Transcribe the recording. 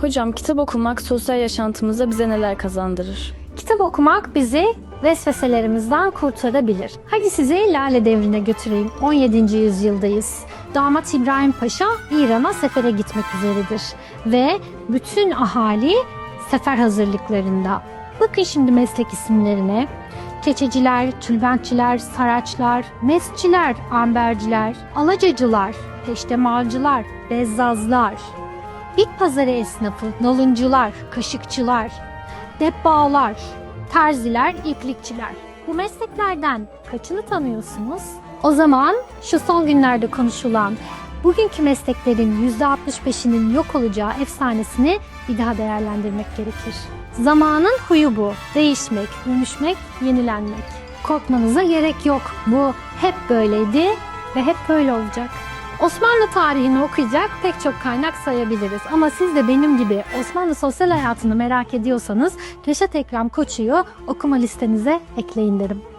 Hocam kitap okumak sosyal yaşantımızda bize neler kazandırır? Kitap okumak bizi vesveselerimizden kurtarabilir. Hadi sizi Lale devrine götüreyim. 17. yüzyıldayız. Damat İbrahim Paşa İran'a sefere gitmek üzeredir. Ve bütün ahali sefer hazırlıklarında. Bakın şimdi meslek isimlerine. Keçeciler, tülbentçiler, saraçlar, mesçiler, amberciler, alacacılar, peştemalcılar, bezzazlar, bit pazarı esnafı, nalıncular, kaşıkçılar, debbağlar, terziler, iplikçiler. Bu mesleklerden kaçını tanıyorsunuz? O zaman şu son günlerde konuşulan bugünkü mesleklerin %65'inin yok olacağı efsanesini bir daha değerlendirmek gerekir. Zamanın huyu bu. Değişmek, dönüşmek, yenilenmek. Korkmanıza gerek yok. Bu hep böyleydi ve hep böyle olacak. Osmanlı tarihini okuyacak pek çok kaynak sayabiliriz. Ama siz de benim gibi Osmanlı sosyal hayatını merak ediyorsanız Reşat Ekrem Koçu'yu okuma listenize ekleyin derim.